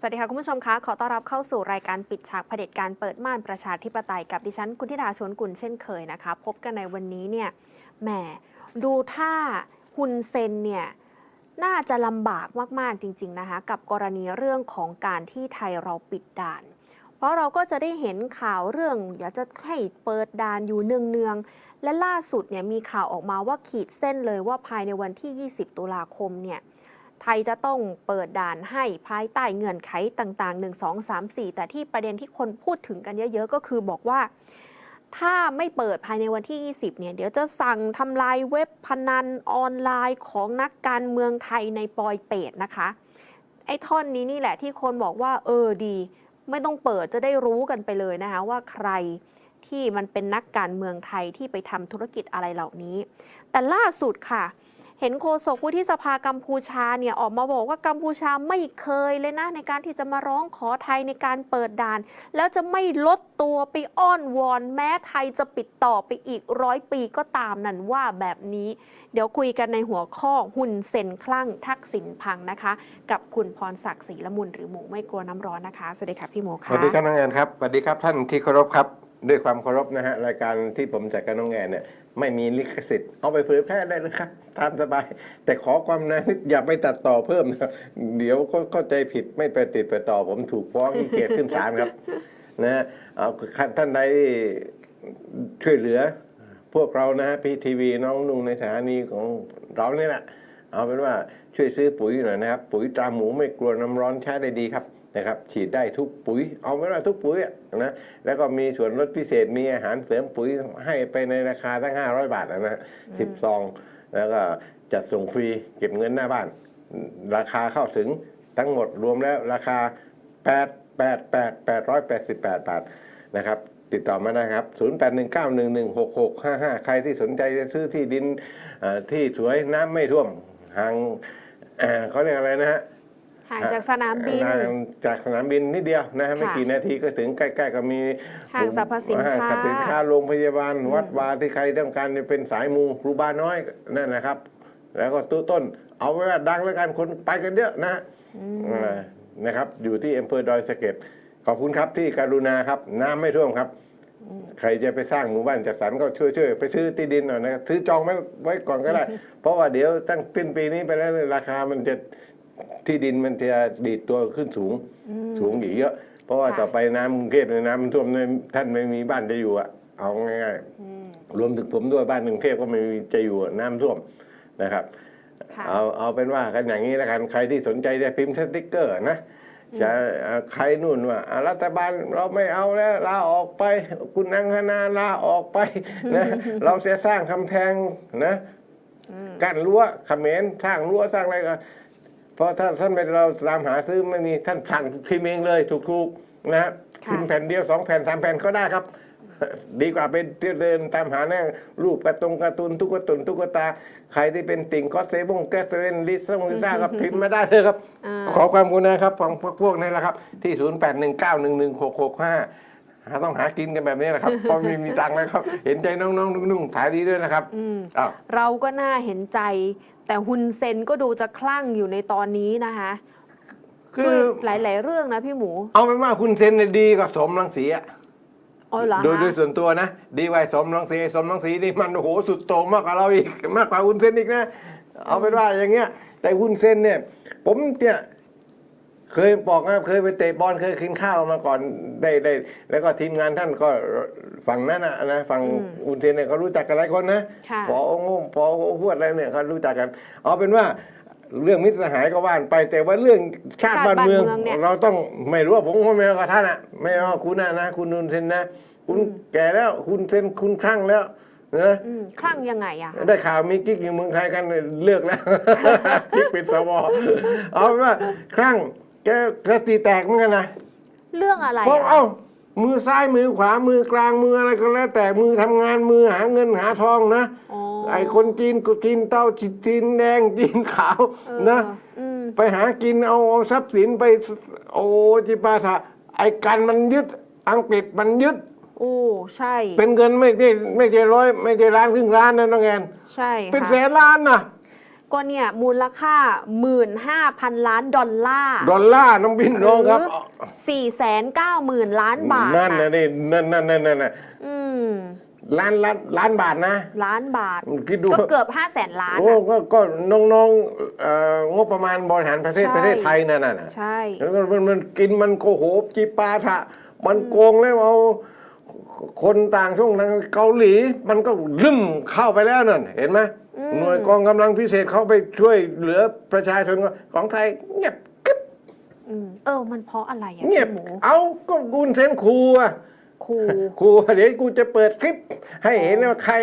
สวัสดีค่ะคุณผู้ชมคะขอต้อนรับเข้าสู่รายการปิดฉากเผด็จการเปิดม่านประชาธิปไตยกับดิฉันกุณธิดาชวนกุลเช่นเคยนะคะ พบกันในวันนี้เนี่ยแหมดูท่าฮุนเซนเนี่ยน่าจะลำบากมาก ๆ จริง ๆ นะคะ กับกรณีเรื่องของการที่ไทยเราปิดด่าน เพราะเราก็จะได้เห็นข่าวเรื่อง อยากจะให้เปิดด่านอยู่เนืองๆและล่าสุดเนี่ยมีข่าวออกมาว่าขีดเส้นเลยว่าภายในวันที่ 20 ตุลาคมเนี่ย ทยจะต้องเปิดด่านให้ภายใต้เงื่อนไขต่าง ๆ 1 2 3 4 แต่ที่ประเด็นที่คนพูดถึงกันเยอะๆ ก็คือบอกว่า ถ้าไม่เปิดภายในวันที่ 20 เนี่ย เดี๋ยวจะสั่งทำลายเว็บพนันออนไลน์ของนักการเมืองไทยในปอยเปตนะคะ ไอ้ท่อนนี้นี่แหละที่คนบอกว่า เออดี ไม่ต้องเปิดจะได้รู้กันไปเลยนะคะว่าใครที่มันเป็นนักการเมืองไทยที่ไปทำธุรกิจอะไรเหล่านี้ แต่ล่าสุดค่ะ เห็นโฆษกวุฒิสภากัมพูชาเนี่ยออกมาบอกว่ากัมพูชาไม่เคยเลยนะ ในการที่จะมาร้องขอไทยในการเปิดด่าน แล้วจะไม่ลดตัวไปอ้อนวอน แม้ไทยจะปิดต่อไปอีกร้อยปีก็ตามนั่นว่าแบบนี้ เดี๋ยวคุยกันในหัวข้อหุ่นเซนคลั่งทักษิณพังนะคะ กับคุณพรศักดิ์ศรีละมุนหรือหมูไม่กลัวน้ำร้อนนะคะสวัสดีค่ะพี่หมูค่ะสวัสดีครับน้องแอนครับสวัสดีครับท่านที่เคารพครับด้วยความเคารพนะฮะรายการที่ผมจัดกับน้องแอนเนี่ย ไม่มีลิขสิทธิ์ เอาไปเผยแพร่ได้เลยครับ ตามสบาย แต่ขอความนะอย่าไปตัดต่อเพิ่มนะครับเดี๋ยวก็เข้าใจผิดไม่ไปติดไปต่อ ผมถูกฟ้องที่เกียรขึ้นศาลครับนะฮะเอาท่านใดช่วยเหลือ พวกเรานะฮะพีทีวีน้องนุ่งในสถานีของเราเนี่ยแหละเอาเป็นว่าช่วยซื้อปุ๋ยหน่อยนะครับ ปุ๋ยตราหมูไม่กลัวน้ำร้อนใช้ได้ดีครับ นะครับฉีดได้ทุกปุ๋ย เอาเป็นว่าทุกปุ๋ยอะนะแล้วก็มีส่วนลดพิเศษมีอาหารเสริมปุ๋ยให้ไปในราคาตั้ง 500 บาทนะฮะสิบซอง แล้วก็จัดส่งฟรีเก็บเงินหน้าบ้าน ราคาเข้าถึงทั้งหมดรวมแล้วราคา 8 8 8 888 บาทนะครับติดต่อมานะครับ 0819116655 ใครที่สนใจจะซื้อที่ดินเอ่อที่สวยน้ำไม่ท่วมห่างเอ่อเขาเรียกอะไรนะฮะ ห่างจากสนามบินห่างจากสนามบินนิดเดียวนะฮะไม่ค่ะกี่นาทีก็ถึงใกล้ๆก็มีห้างสรรพสินค้าห้งสรรพสินค้าโรงพยาบาล วัดวาที่ใครต้องการจะเป็นสายมูครูบาน้อยนั่นนะครับ แล้วก็ตู้ต้น เอาไว้ว่าดังแล้วกันคนไปกันเยอะนะฮะอ่านะครับ อยู่ที่อำเภอดอยสะเก็ดขอบคุณครับที่กรุณาครับน้ำไม่ท่วมครับใครจะไปสร้างหมู่บ้านจัดสรรก็ช่วยช่วยๆไปซื้อที่ดินหน่อยนะครับซื้อจองไว้ไว้ก่อนก็ได้ เพราะว่าเดี๋ยวตั้งต้นปีนี้ไปแล้วเนี่ยราคามันจะ ที่ดินมันจะดีดตัวขึ้นสูงสูงอีกเยอะ เพราะว่าค่ะต่อไปน้ำกรุงเทพในยน้ำมันท่วมเนี่ยท่านไม่มีบ้านจะอยู่อะเอาง่ายๆรวมถึงผมด้วยบ้านกรุงเทพก็ไม่มีจะอยู่อะน้ำท่วมนะครับค่ะเอาเอาเป็นว่ากันอย่างนี้แล้วกันใครที่สนใจจะพิมพ์สติ๊กเกอร์นะจะเอ่อใครนู่นว่าอะรัฐบาลเราไม่เอาแล้วลาออกไป คุณนังคณาลาออกไปนะเราจะสร้างกำแพงนะกั้นรั้วเขมรสร้างรั้วสร้างอะไรก็ เพราะถ้าท่านไปเราตามหาซื้อไม่มีท่านสั่งพิมพ์เองเลยถูกๆนะฮะค่ะ พิมพ์แผ่นเดียวสองแผ่นสามแผ่นก็ได้ครับ ดีกว่าไปเดินตามหาเนี่ยรูปการ์ตงการ์ตูนตุ๊กตนตุ๊กตา ใครที่เป็นติ่งก็เซบงแกสเวนลิซ่งลิซ่าก็พิมพ์มาได้เลยครับ อ่า ขอความกรุณาครับของพวกพวกนี้แหละครับ ที่ 0 8 1 9 1 1 6 6 5หาต้องหากินกันแบบนี้แหละครับ เพราะไมีมีตังค์แล้วครับ เห็นใจน้องๆนุ่งๆถ่ายดีด้วยนะครับอืม อ้าว เราก็น่าเห็นใจ แต่ฮุนเซนก็ดูจะคลั่งอยู่ในตอนนี้นะคะคืด้วยอหลาย ๆ เรื่องนะพี่หมูเอาเป็นว่าคุณเซนเนี่ยดีกว่าสมรังสีอะอ๋อเหรอโดยโดยคะส่วนตัวนะ ดีกว่าสมรังสีสมรังสีนี่มันโอ้โหสุดโต่งมากกว่าเราอีกมากกว่าคุณเซนอีกนะ เอาเป็นว่าอย่างเงี้ย แต่คุณเซนเนี่ย ผมเนี่ย เคยบอกนะเคยไปเตะบอลเคยกินข้าวมาก่อนได้ได้แล้วก็ทีมงานท่านก็ฝั่งนั้นนะนะฝั่งอุนเซนเนี่ยเขารู้จักกันหลายคนนะค่ะพอองงพอพวดอะไรเนี่ยเขารู้จักกัน เอาเป็นว่าเรื่องมิตรสหายก็ว่านไปแต่ว่าเรื่องชาติชาติบ้านเมืองบ้านเมืองเนี่ยเราต้องไม่รู้ว่าผมก็ไม่เอากับท่านอะไม่เอากับคุณนะนะคุณอุนเซนนะ คุณแก่แล้วคุณเซนคุณคลั่งแล้วนะอืมคลั่งยังไงอะคะได้ข่าวมีกิ๊กอยู่เมืองไทยกันเลือกแล้วกิ๊กเป็นสวเอาเป็นว่าครั้ง แกสติแตกเหมือนกันนะเรื่องอะไรเพราะอะเอ้ามือซ้ายมือขวามือกลางมืออะไรก็แล้ว แต่มือทำงานมือหาเงินหาทองนะอ๋อไอ้คนจีนก็จีนเต้าจีนแดงจีนขาวเออนะอืมไปหากินเอาเอาทรัพย์สินไปโอ้จิปาถะไอ้กันมันยึดอังกฤษมันยึดโอ้ใช่ เป็นเงินไม่ไม่ไม่ใช่ร้อย ไม่ใช่ล้านครึ่งล้านนะน้องแอนใช่เป็นค่ะแสนล้านนะ ก็เนี่ยมูลค่า 15,000 ล้านดอลลาร์ดอลลาร์น้องบินน้องครับ490,000 ล้านบาทนั่นนะนี่นั่นนั่นนั่นนั่นน่ะอืมล้านล้านล้านบาทนะ ล้านบาทคิดดูก็เกือบ5 0 0แสนล้านโอ้อะก็ก็น้องๆเอ่องบประมาณบริหารประเทศใช่ประเทศไทยนั่นน่ะใช่แล้วก็มันมันกินมันโกโหบจีปาถะมันโกงแล้วเอาคนต่างช่วงทางเกาหลี มันก็ลืมเข้าไปแล้วนั่นเห็นไหม หน่วยกองกำลังพิเศษเขาไปช่วยเหลือประชาชนของไทยเงียบกริบอืมเออ มันเพราะอะไรอะเงียบพี่หมูเอาก็กุนเซนครูอะครูครูเดี๋ยวกูจะเปิดคลิป ให้เห็นว่าใคร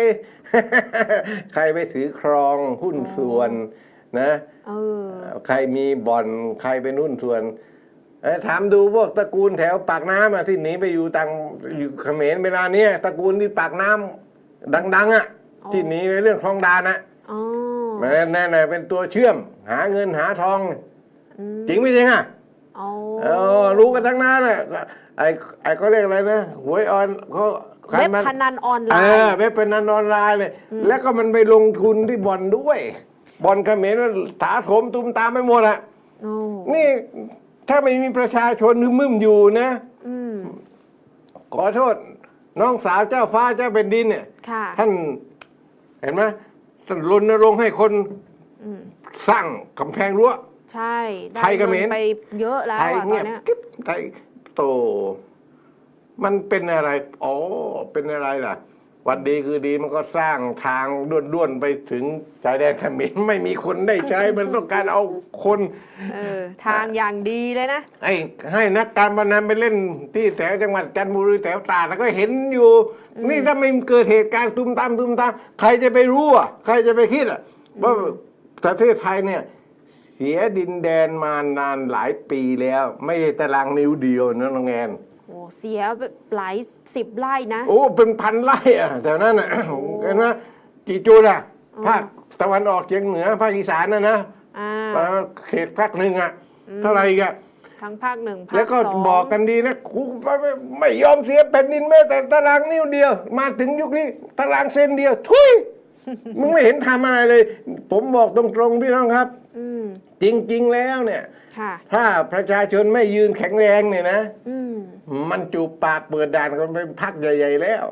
ใครไปถือครองหุ้นส่วนนะเออใครมีบ่อนใครเป็นหุ้นส่วนเอ้ยถามดูพวกตระกูลแถวปากน้ำอะที่หนีไปอยู่ต่างอยู่เขมรเวลาเนี้ยตระกูลที่ปากน้ำดัง ๆ อะอ๋อ ที่หนีไปเรื่องคลองดานอะอ๋อนั่นนั่นน่ะเป็นตัวเชื่อม หาเงินหาทองอืมจริงไม่จริงอะอ๋อเออรู้กันทั้งนั้นแหละไอ้ไอ้เขาเรียกอะไรนะหวยออนเขาใครเว็บมันพนันออนไลเออน์เว็บพนันออนไลน์เลยแล้วก็มันไปลงทุนที่บ่อนด้วยบ่อนเขมรถาโถมตุมตามไปหมดอะโอ้นี่ถ้าไม่มีประชาชนนึมึมอยู่นะอืมขอโทษ น้องสาวเจ้าฟ้าเจ้าเป็นดินเนี่ยค่ะท่าน เห็นไหมท่านรณรงค์ให้คนอืมสร้างกำแพงรั้วใช่ได้ไทยเขมรงินไปเยอะแล้วไทยอะตอเงียนบเนี้ยกิ๊บไทยโต มันเป็นอะไร อ๋อ เป็นอะไรล่ะ วันดีคือดีมันก็สร้างทางด้วนๆไปถึงชายแดนเขมรไม่มีคนได้ใช้ มันต้องการเอาคนเออทางอย่างดีเลยนะให้ให้นักการพนันไปเล่นที่แถวจังหวัดจันทบุรีแถวตราดแล้วก็เห็นอยู่ นี่ถ้าไม่เกิดเหตุการณ์ตุ้มตามตุ้มตามใครจะไปรู้อะใครจะไปคิดอะว่าประเทศไทยเนี่ยเสียดินแดนมานานหลายปีแล้ว ไม่ใช่ตารางนิ้วเดียวนะน้องแอน โอ้เสียหลายสิบไร่นะ โอ้เป็นพันไร่อะแถวนั้นอะเห็นไหมกี่จุดอะภาคตะวันออกเฉียงเหนือภาคอีสานนะนะอ่าเอ่อเขตภาคหนึ่งอะเท่าไหร่อีกอะทั้งภาคหนึ่งภาคแล้วก็สองบอกกันดีนะกูไม่ไม่ไม่ยอมเสียแผ่นดินแม้แต่ตารางนิ้วเดียว มาถึงยุคนี้ตารางเซนเดียว ทุยมึงไม่เห็นทำอะไรเลย ผมบอกตรงๆพี่น้องครับ อืม จริง ๆ แล้วเนี่ย ค่ะ ถ้าประชาชนไม่ยืนแข็งแรงเนี่ยนะ อืมมันจูบปากเปิดด่านกันเป็นพักใหญ่ ๆ แล้ว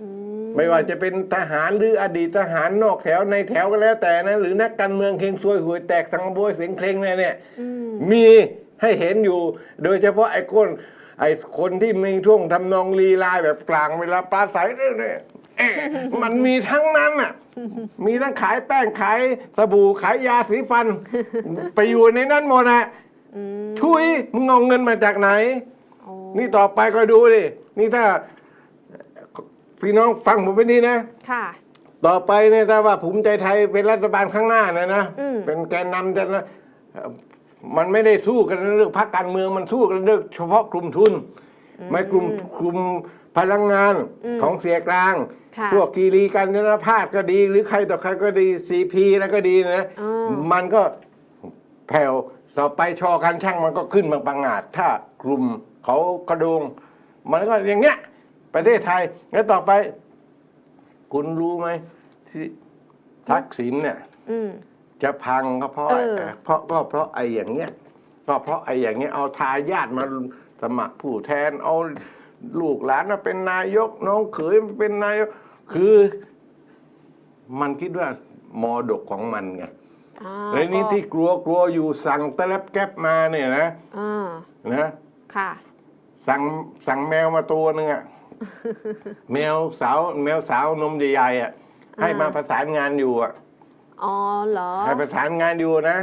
อืมไม่ว่าจะเป็นทหารหรืออดีตทหารนอกแถวในแถวก็แล้วแต่นะหรือนักการเมืองเฮงซวยหวยแตกสังบวยเสียงเคร่งเนี่ยเนี่ย อืมมีให้เห็นอยู่ โดยเฉพาะไอ้คนไอ้คนที่มีช่วงทำนองลีลาแบบกลางเวลาปลาใสเนี่ยเนี่ย เอ๊ะมันมีทั้งนั้นอะ มีทั้งขายแป้งขายสบู่ขายยาสีฟัน ไปอยู่ในนั้นหมดอะอืมทุยมึงเอาเงินมาจากไหนโอ้นี่ต่อไปก็ดูดิ นี่ถ้าพี่น้องฟังผมไปนี่นะ ค่ะ ต่อไปเนี่ยถ้าว่าภูมิใจไทยเป็นรัฐบาลข้างหน้านะนะอืมเป็นแกนนำจะนะเอ่อมันไม่ได้สู้กันเรื่องพรรคการเมืองมันสู้กันเรื่องเฉพาะกลุ่มทุน ไม่กลุ่มกลุ่ม พลังงานของเสียกลางค่ะพวกกีรีกันจนพาดก็ดี หรือใครต่อใครก็ดีซีพีแล้วก็ดีนะอ๋อมันก็แผ่วต่อไปชอการช่างมันก็ขึ้นมาปังอาจ ถ้ากลุ่มเขากระโดง มันก็อย่างเงี้ย ประเทศไทย แล้วต่อไป คุณรู้ไหมที่ทักษิณเนี่ยอืมจะพังก็เพราะเออเพราะก็เพราะไอ้อย่างเงี้ย ก็เพราะไอ้อย่างเงี้ยเอาทายาทมาสมัครผู้แทนเอา ลูกหลานมาเป็นนายก น้องเขยมาเป็นนายก คือมันคิดว่ามอดกของมันไงอ่าแล้วนี่ก็ที่กลัวกลัวอยู่สั่งตะลับแก๊บมาเนี่ยนะอ่านะค่ะ สั่งสั่งแมวมาตัวหนึ่งอะแมวสาวแมวสาวนมใหญ่ๆอะให้มาประสานงานอยู่อะอ๋อเหรอให้ประสานงานอยู่นะ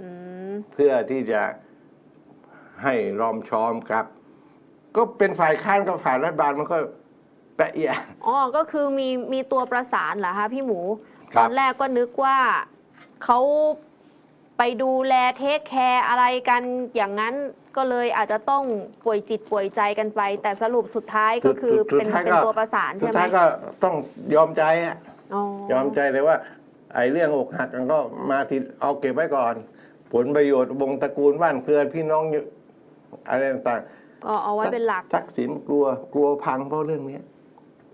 อืม เพื่อที่จะให้รอมชอมครับ ก็เป็นฝ่ายค้านกับฝ่ายรัฐบาลมันก็แปะเอีย อ๋อ ก็คือมีมีตัวประสานเหรอคะพี่หมูครัตบอนแรกก็นึกว่าเขาไปดูแลเทคแคร์อะไรกันอย่างนั้นก็เลยอาจจะต้องป่วยจิตป่วยใจกันไป แต่สรุปสุดท้ายก็คือสุดเป็นท้ายเป็นก็ตัวประสานสุดใช่ไหมท้ายก็ต้องยอมใจอะอ๋อยอมใจเลยว่า ไอ้เรื่องอกหักกันก็มาทีเอาเก็บไว้ก่อน ผลประโยชน์วงตระกูลบ้านเครือพี่น้องอยู่อะไรต่าง ก็เอาไว้เป็นหลักๆทักษิณกลัวกลัวพังเพราะเรื่องเนี้ย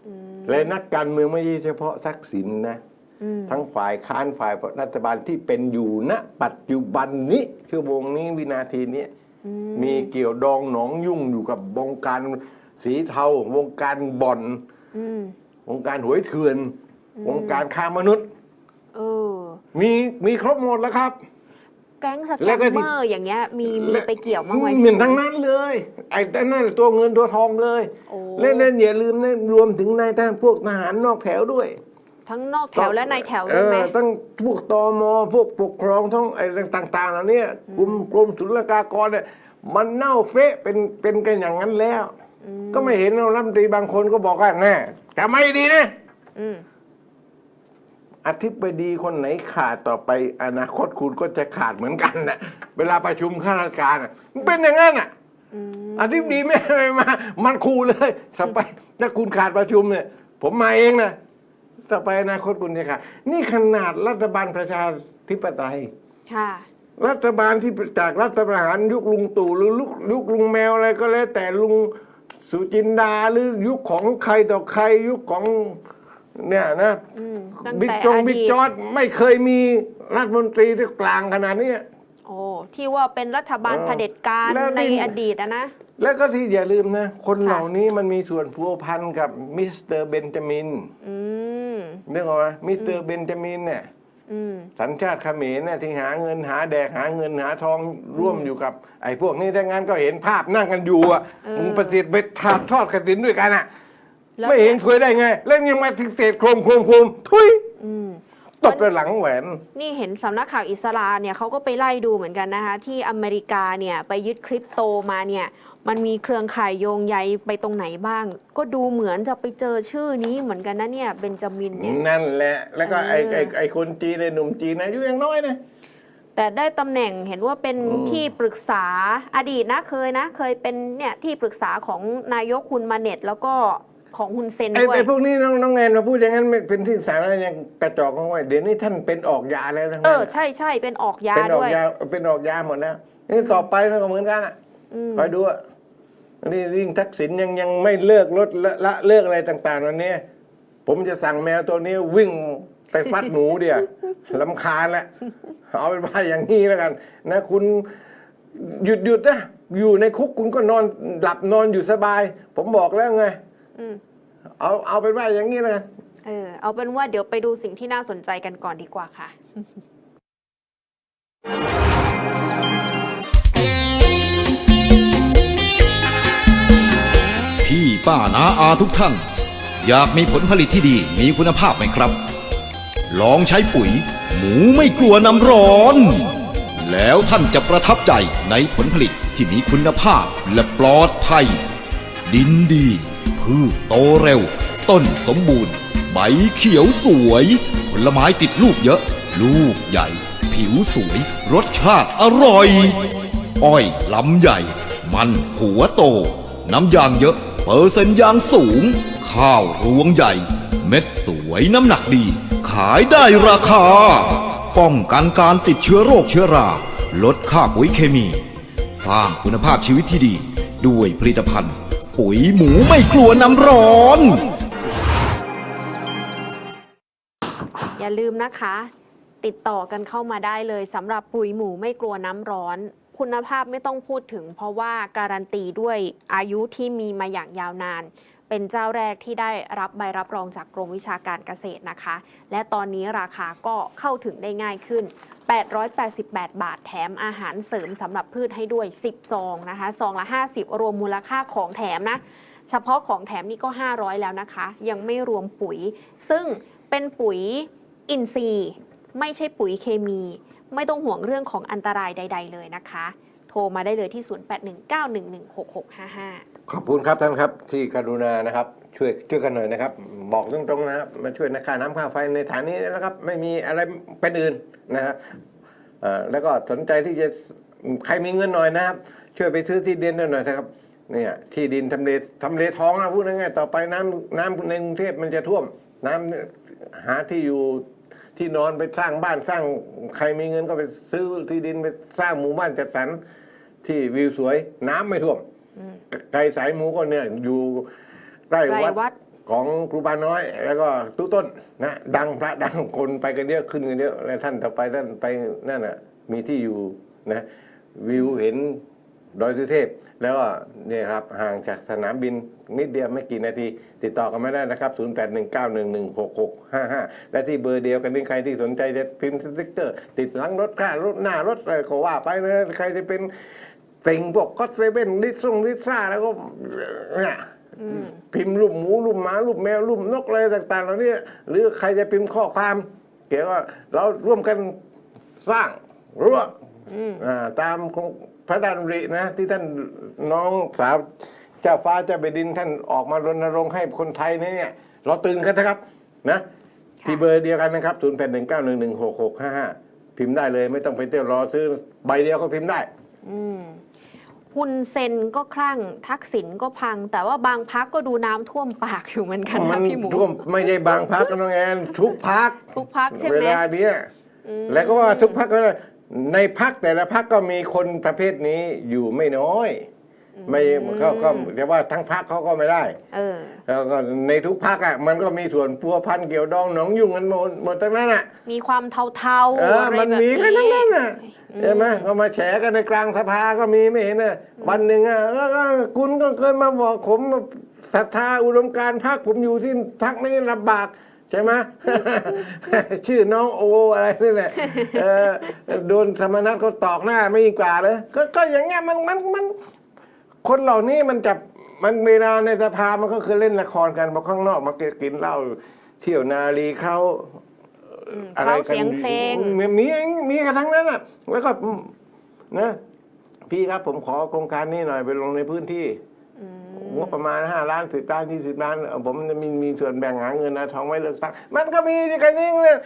อืมและนักการเมืองไม่ใช่เฉพาะทักษิณนะ อืมทั้งฝ่ายค้านฝ่ายรัฐบาลที่เป็นอยู่ณปัจจุบันนี้ชั่วโมงนี้วินาทีนี้ อืมีเกี่ยวดองหนองยุ่งอยู่กับวงการสีเทา วงการบ่อน อืมวงการหวยเถื่อน วงการค้ามนุษย์ เออ มีมีครบหมดแล้วครับ แก๊งสแกแล้วมก็ที่ เมอร์อย่างเงี้ยมีมีไปเกี่ยวมั้างไหมเหมือนทั้งนั้นเลย ไอ้แต่นั่นตัวเงินตัวทองเลย โอ้เล่นเล่นอย่าลืมนะรวมถึงนายทหารพวกทหารนอกแถวด้วยทั้งนอกแถวและในแถวด้วยไหมเออตั้งพวกตมพวกปกครองท้องไอ้ต่างๆเหล่านี้กรมกรมศุลกากรเนี่ยมันเน่าเฟะเป็นเป็นกันอย่างนั้นแล้วมก็ไม่เห็นเรารัฐมนตรีบางคนก็บอกว่าแน่แต่ไม่ดีนะ อืม อธิบดีคนไหนขาดต่อไปอนาคตคุณก็จะขาดเหมือนกันนะเวลาประชุมข้าราชการน่ะมันเป็นอย่างนั้นอะอืมอธิบดีไม่ไม่มา มันคูเลยต่อไปถ้าคุณขาดประชุมเนี่ย ผมมาเองนะต่อไปอนาคตคุณจะขาดนี่ขนาดรัฐบาลประชาธิปไตยค่ะ รัฐบาลที่จากรัฐประหารยุคลุงตู่หรือยุคยุคลุงแมวอะไรก็แล้วแต่ลุงสุจินดาหรือยุคของใครต่อใครยุคของ เนี่ยนะอืมตั้งบิ๊กแต่จงอบิ๊กดีตจอร์ดไม่เคยมีรัฐมนตรีที่กลางขนาดเนี้ยโอ้ที่ว่าเป็นรัฐบาลเออเผด็จการแล้วนี่ในอดีตอะนะ แล้วก็ที่อย่าลืมนะ คนค่ะ เหล่านี้มันมีส่วนพัวพันกับมิสเตอร์เบนจามินอืมเรื่องอะไรมิสเตอร์เบนจามินเนี่ยอืมสัญชาติเขมรเนี่ยที่หาเงินหาแดกหาเงินหาทองร่วมอยู่กับ ไอ้พวกนี้ถ้างั้นก็เห็นภาพนั่งกันอยู่อะเออมึงประสิทธิ์ไปถาดทอดกระตินด้วยกันอะ แล้วไม่เห็นช่วยได้ไง แล้วยังมาถึงเศษโครมโครมโครมทุยอืม ตบไปหลังแหวน นี่เห็นสำนักข่าวอิสราเนี่ยเขาก็ไปไล่ดูเหมือนกันนะคะ ที่อเมริกาเนี่ยไปยึดคริปโตมาเนี่ย มันมีเครือข่ายโยงใยไปตรงไหนบ้าง ก็ดูเหมือนจะไปเจอชื่อนี้เหมือนกันนะเนี่ยเบนจามินเนี่ย นั่นแหละ แล้วก็ไอ้เออ ไอ้ไอ้คนจีนไอ้หนุ่มจีนนะอายุยังน้อยนะ แต่ได้ตำแหน่งเห็นว่าเป็นอืม ที่ปรึกษาอดีตนะเคยนะ เคยเป็นเนี่ยที่ปรึกษาของนายกคุณมาเน็ต แล้วก็ ของฮุนเซนไอ้ด้วยไอ้พวกนี้น้องน้องแอนมาพูดอย่างนั้นไม่เป็นที่สาธารณะยังกระจอกของไว้เดี๋ยวนี้ท่านเป็นออกยาแล้วทั้งเอนั้นอใช่ใช่เป็นออกยาเป็นออด้กวยยาเป็นออกยาหมดแล้วนี่ต่อไปมันก็เหมือนกันอะอืม คอยดูอะนี่ยิ่งทักษิณยังยังไม่เลิกลดละละเลิกอะไรต่างๆวันนี้ผมจะสั่งแมวตัวนี้วิ่งไปฟัดหนูเดียวลำคาญแล้วเอาเป็นว่าอย่างนี้แล้วกัน นะ คุณ หยุดหยุดนะอยู่ในคุกคุณก็นอนหลับนอนอยู่สบาย ผมบอกแล้วไง อืมเอาเอาเป็นว่าอย่างนี้แล้วกันเออเอาเป็นว่าเดี๋ยวไปดูสิ่งที่น่าสนใจกันก่อนดีกว่าค่ะ พี่ป้านาอาทุกท่าน อยากมีผลผลิตที่ดีมีคุณภาพไหมครับ ลองใช้ปุ๋ย หมูไม่กลัวน้ำร้อน แล้วท่านจะประทับใจในผลผลิตที่มีคุณภาพและปลอดภัย ดินดี พืชโตเร็ว ต้นสมบูรณ์ ใบเขียวสวย ผลไม้ติดลูกเยอะ ลูกใหญ่ ผิวสวย รสชาติอร่อย อ้อยลำใหญ่ มันหัวโต น้ำยางเยอะ เปอร์เซ็นต์ยางสูง ข้าวรวงใหญ่ เม็ดสวยน้ำหนักดี ขายได้ราคา ป้องกันการติดเชื้อโรคเชื้อรา ลดค่าปุ๋ยเคมี สร้างคุณภาพชีวิตที่ดี ด้วยผลิตภัณฑ์ ปุ๋ยหมูไม่กลัวน้ำร้อน อย่าลืมนะคะ ติดต่อกันเข้ามาได้เลยสำหรับปุ๋ยหมูไม่กลัวน้ำร้อน คุณภาพไม่ต้องพูดถึง เพราะว่าการันตีด้วยอายุที่มีมาอย่างยาวนานเป็นเจ้าแรกที่ได้รับใบรับรองจากกรมวิชาการเกษตรนะคะ และตอนนี้ราคาก็เข้าถึงได้ง่ายขึ้น 888 บาทแถมอาหารเสริมสำหรับพืชให้ด้วย 10 ซองนะคะซองละ 50 รวมมูลค่าของแถมนะเฉพาะของแถมนี่ก็ 500 แล้วนะคะ ยังไม่รวมปุ๋ย ซึ่งเป็นปุ๋ยอินทรีย์ ไม่ใช่ปุ๋ยเคมี ไม่ต้องห่วงเรื่องของอันตรายใด ๆ เลยนะคะ รมาได้เลยที่ 0819116655 ขอบคุณครับท่านครับที่กรุณานะครับช่วยช่วยกันหน่อยนะครับ บอกตรงๆนะครับมาช่วยในค่าน้ำค่าไฟในฐานนี้นะครับ ไม่มีอะไรเป็นอื่นนะครับแล้วก็สนใจที่จะใครมีเงินหน่อยนะครับ ช่วยไปซื้อที่ดินหน่อยนะครับเนี่ยที่ดินทำเลทำเลทองนะพูดง่ายๆต่อไปน้ำน้ำในกรุงเทพมันจะท่วมน้ำหาที่อยู่ที่นอนไปสร้างบ้านสร้างใครมีเงินก็ไปซื้อที่ดินไปสร้างหมู่บ้านจัดสรร ที่วิวสวยน้ำไม่ท่วมไกลสายหมูก็เนี่ยอยู่ใกล้ไกลวัดวัดของครูบาน้อย แล้วก็ตู้ต้นนะดังพระดังคนไปกันเยอะขึ้นกันเยอะแล้วท่านต่อไปท่านไปนั่นน่ะมีที่อยู่นะวิวเห็นดอยสุเทพ แล้วก็เนี่ยครับห่างจากสนามบินนิดเดียวไม่กี่นาที ติดต่อกันไม่ได้นะครับ 0819116655 และที่เบอร์เดียวกันนี่ใครที่สนใจจะพิมพ์สติ๊กเกอร์ ติดหลังรถค่ารถหน้ารถอะไรก็ว่าไปนะใครจะเป็นเต็งพวกก็เซเว่นลิซงลิซ่าแล้วก็เนี่ยอืมพิมพ์รูปหมูรูปหมารูปแมวรูปนกอะไรต่างๆเหล่านี้หรือใครจะพิมพ์ข้อความ เกี่ยวกับเราร่วมกันสร้างรั้วอืมอ่าตามของพระดานรินะ ที่ท่านน้องสาวเจ้าฟ้าเจ้าแผ่นดินท่านออกมารณรงค์ให้คนไทยเนี่ย เราตื่นกันนะครับนะที่เบอร์เดียวกันนะครับ0 8 1 9 1 1 6 6 5 5พิมพ์ได้เลยไม่ต้องไปเที่ยวรอซื้อใบเดียวก็พิมพ์ได้ อืม ฮุนเซนก็คลั่งทักษิณก็พัง แต่ว่าบางพักก็ดูน้ำท่วมปากอยู่เหมือนกันมันะพี่หมู ท่วมไม่ใช่บางพักนะน้องแอนทุกพักทุกพักใช่ไหเวมลาเนี้ยอืมแล้วก็ว่าทุกพักก็ในพักแต่ละพักก็มีคนประเภทนี้อยู่ไม่น้อย ไม่ก็ก็แต่ว่าทั้งพักเขาก็ไม่ได้ เออ แล้วก็ในทุกพักอะมันก็มีส่วนพัวพันเกี่ยวดองหนองยุ่งกันหมดหมดทั้งนั้นอะ มีความเทาเอๆออะไรมันแบบมีกันทั้งนี้นั้นอะ ใช่ไหมก็มาแฉกันในกลางสภาก็มีไม่เห็นอะวันหนึ่งอะเออเออคุณก็เคยมาบอกผมศรัทธาอุดมการณ์พักผมอยู่ที่พักนี้ลำบากใช่ไหมชื่อน้องโออะไรนี่แหละเออโดนธรรมนัตเขาตอกหน้าไม่ดีกว่าเลยก็ก็อย่างเงี้ยมันมันมัน คนเหล่านี้มันจะมันเวลาในสภามันก็คือเล่นละครกันพอข้างนอกมากินเหล้าเที่ยวนาลีเขา อืมอะไรเข้ากันเสียงเพลงมีมีมีกันทั้งนั้นอะแล้วก็นะพี่ครับผมขอโครงการนี้หน่อยไปลงในพื้นที่อืมงบประมาณห้าล้านสิบล้านยี่สิบล้านเอ่อผมจะมีมีส่วนแบ่งหาเงินนะทองไว้เลือกตั้งมันก็มีกันนี่เลย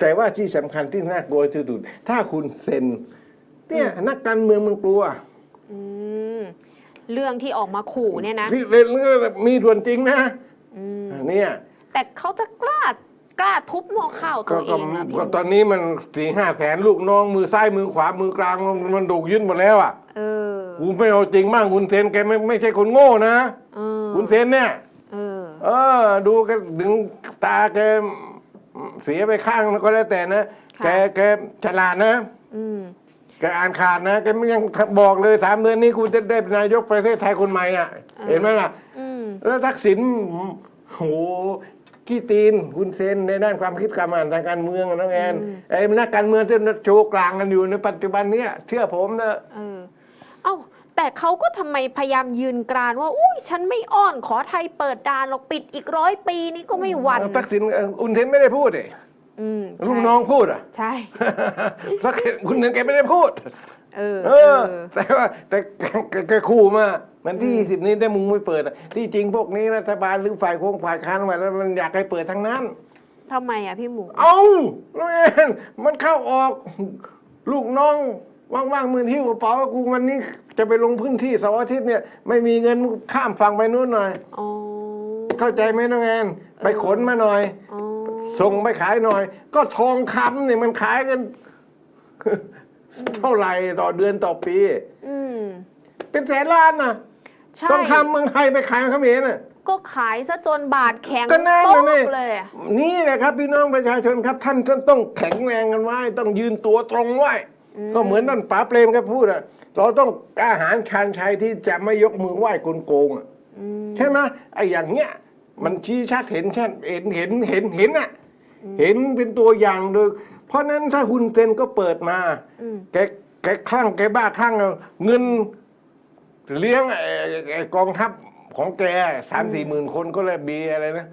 แต่ว่าที่สำคัญที่น่ากลัวที่สุดถ้าคุณเซ็นเนี่ยนักการเมืองมันกลัวอืมเรื่องที่ออกมาขู่เนี่ยนะที่เล่นเรื่องมีส่วนจริงนะอืมเนี่ยแต่เขาจะกล้า กล้าทุบหม้อข้าวตัก็วเอก็งนะพี่ก็ตอนนี้มันสี่ห้าแสนลูกน้องมือซ้ายมือขวามือกลางมันมันถูกยึดหมดแล้วอะเออกูไม่เอาจริงบ้างคุณเซนแกไม่ไม่ใช่คนโง่นะเออคุณเซนเนี่ยเออ เออ ดูแกถึงตาแกเสียไปข้างก็แล้วแต่นะค่ะ แกแกฉลาดนะอืมแกอ่านขาดนะแกไม่ยังบอกเลยสามเดือนนี้กูจะได้เป็นนายกประเทศไทยคนใหม่อะ เห็นไหมล่ะ อืม แล้วทักษิณโห ขี้ตีนคุณเซนในด้านความคิดการอ่านทางการเมืองน้องแอนไอ้นักการเมืองที่โชว์กลางกันอยู่ในปัจจุบันเนี้ยเชื่อผมนะเออเอ้าแต่เขาก็ทำไมพยายามยืนกรานว่าอุ้ยฉันไม่อ้อนขอไทยเปิดด่านหรอกปิดอีกร้อยปีนี่ก็ไม่หวั่นทักษิณเอ่อคุณเซนไม่ได้พูดเลยอืมลูกน้องพูดอะ ใช่ทักษิณคุณเซนแกไม่ได้พูด เออเออแต่ว่าแต่แกแกแกขู่มา มันที่สิบนี้ได้มึงไม่เปิดอะที่จริงพวกนี้รัฐบาลหรือฝ่ายโครงฝ่ายค้านมาแล้วมันอยากให้เปิดทั้งนั้น ทำไมอะพี่หมู เอาน้องแอนมันเข้าออก ลูกน้องว่างๆมือที่กระเป๋ากูวันนี้จะไปลงพื้นที่เสาร์อาทิตย์เนี่ย ไม่มีเงินข้ามฝั่งไปนู้นหน่อย อ๋อเข้าใจไหมน้องแอนไปขนมาหน่อย อ๋อส่งไปขายหน่อย ก็ทองคำเนี่ยมันขายกัน เท่าไหร่ต่อเดือนต่อปี อืม เป็นแสนล้านนะ ใช่ทองคำเมืองไทยไปขายเขมรน่ะ ก็ขายซะจนบาทแข็งก็นั่นโป๊น่ะนี่กเลยอะนี่แหละครับพี่น้องประชาชนครับ ท่านต้องแข็งแรงกันไว้ ต้องยืนตัวตรงไว้ ก็เหมือนนั่นป๋าเปรมแกพูดอะเราต้องกล้าหาญชาญชัยที่จะไม่ยกมือไหว้กลโกงอะอืมใช่ไหมไอ้อย่างเงี้ย มันชี้ชัดเห็นชัดเห็นเห็นเห็นเห็นอะเห็นเป็นตัวอย่างโดยเพราะนั้นถ้าคุณเซนก็เปิดมา อืม แกแกคลั่งแกบ้าคลั่งเอาเงิน เลี้ยงไอ้ไอ้กองทัพของแกสามสี่หมื่นคนก็เลยบีอะไรนะ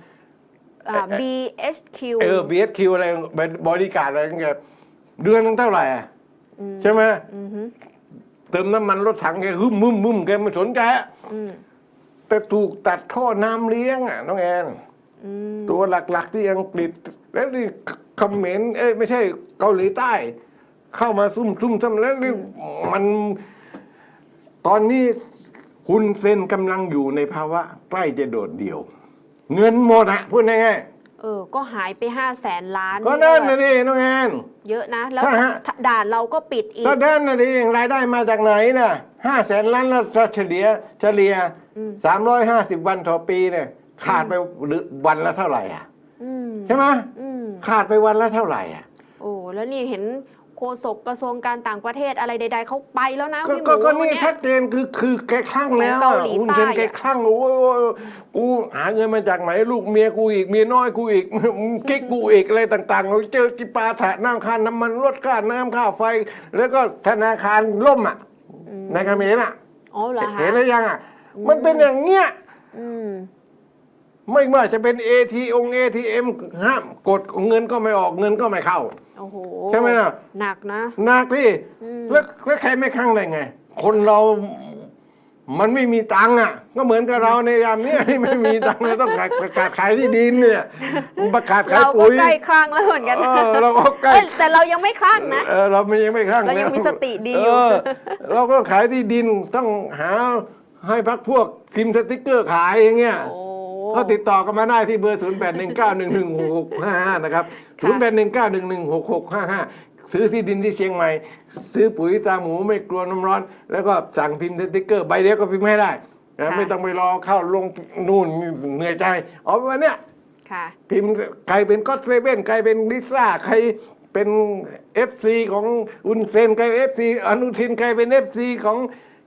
อ่า BHQ เออบีเอสคิวอะไรบริการอะไรของแกเดือนนึงเท่าไหร่อะใช่ไหมอือฮึเติมน้ำมันรถถังแกหึมมึมมึมแกไม่สนใจอะอืมแต่ถูกตัดท่อน้ำเลี้ยงอะน้องแอน อืมตัวหลักๆที่อังกฤษแล้วนี่เขมรเอ้ยไม่ใช่เกาหลีใต้ เข้ามาซุ่มซุ่มซ้ำแล้วนี่มัน ตอนนี้คุณเซนกำลังอยู่ในภาวะใกล้จะโดดเดี่ยว เงินหมดอะพูดง่ายเออ ก็หายไปห้าแสนล้านๆก็นั่นแบนะบดิน้องแอน เยอะนะ แล้วถ้าฮะ ด่านเราก็ปิดอีก ก็นั่นนะดิรายได้มาจากไหนน่ะห้าแสนล้านแล้วเฉลี่ยเฉลี่ยสามร้อยห้าสิบวันต่อปีเนี่ยขาดไปหรือวันละเท่าไหร่อะอืมใช่ไหมอืม ขาดไปวันละเท่าไหร่อะ โอ้แล้วนี่เห็น โฆษกกระทรวงการต่างประเทศอะไรใด ๆเขาไปแล้วนะก็พี่หก็มูก็วันนี่เนี้ยชัดเจนคือคือแกคลั่งแล้วของเกาหลีคุณเซนใต้แกอะคลั่งโอ้ยโอ้ยกูหาเงินมาจากไหนลูกเมียกูอีกเมียน้อยกูอีก กิ๊กกูอีกอะไรต่างๆเราเจอกิปาถะน้ำค่าน้ำมันลดค่าน้ำค่าไฟ แล้วก็ธนาคารล่มอะในเขมรอะอ๋อเหรอคะเห็นแล้วยังอะมันเป็นอย่างเงี้ย อืม ไม่ว่าจะเป็น AT อง ATM ห้ามกดเงินก็ไม่ออกเงินก็ไม่เข้าโอ้โหใช่ไหมล่ะหนักนะหนักที่อืมแล้วแล้วใครไม่คลั่งได้ไง คนเรามันไม่มีตังค์อะ ก็เหมือนกับเราในยามเนี้ยที่ไม่มีตังค์เราต้องประกาศขายที่ดินเนี่ยประกาศขายเราก็ปุ๋ยใกล้คลั่งแล้วเหมือนกันเอนะอเราก็ใกล้เอ้ยแต่เรายังไม่คลั่งนะเออเราไม่ยังไม่คลั่งเรายังนะมีสติดีอยู่เอเราก็ขายที่ดินต้องหาให้พักพวกพิมพ์สติกเกอร์ขายอย่างเงี้ยโอ้ ก็ติดต่อกันมาได้ที่เบอร์ 0 8 1 9 1 1 6 6 5 5 นะครับ 0 8 1 9 1 1 6 6 5 5 ซื้อที่ดินที่เชียงใหม่ ซื้อปุ๋ยตาหมูไม่กลัวน้ำร้อน แล้วก็สั่งพิมพ์สติ๊กเกอร์ใบเดียวก็พิมพ์ให้ได้นะไม่ต้องไปรอเข้าลงนู่นเหนื่อยใจเอาวันเนี้ยค่ะพิมพ์ใครเป็นก็อตเซเว่นใครเป็นลิซ่าใครเป็นเอฟซีของอุนเซนใครเอฟซีอนุทินใครเป็นเอฟซีของ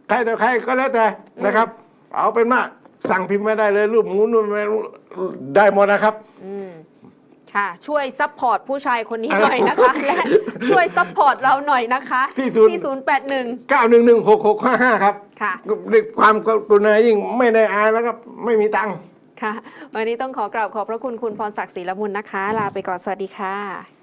ใครต่อใครก็แล้วแต่นะครับ เอาเป็นว่า สั่งพิมพ์ไม่ได้เลยรูปหมูนู่นไม่รู้ได้หมดนะครับ อืมค่ะ ช่วยซัพพอร์ตผู้ชายคนนี้หน่อยนะคะและช่วยซัพพอร์ตเราหน่อยนะคะที่ศูนย์ที่ศูนย์แปดหนึ่ง9116655 ครับค่ะ ด้วยความกรุณายิ่งไม่ได้อายแล้วครับ ไม่มีตังค์ ค่ะ วันนี้ต้องขอกราบขอบพระคุณคุณพรศักดิ์ศรีละมุนนะคะ ลาไปก่อนสวัสดีค่ะ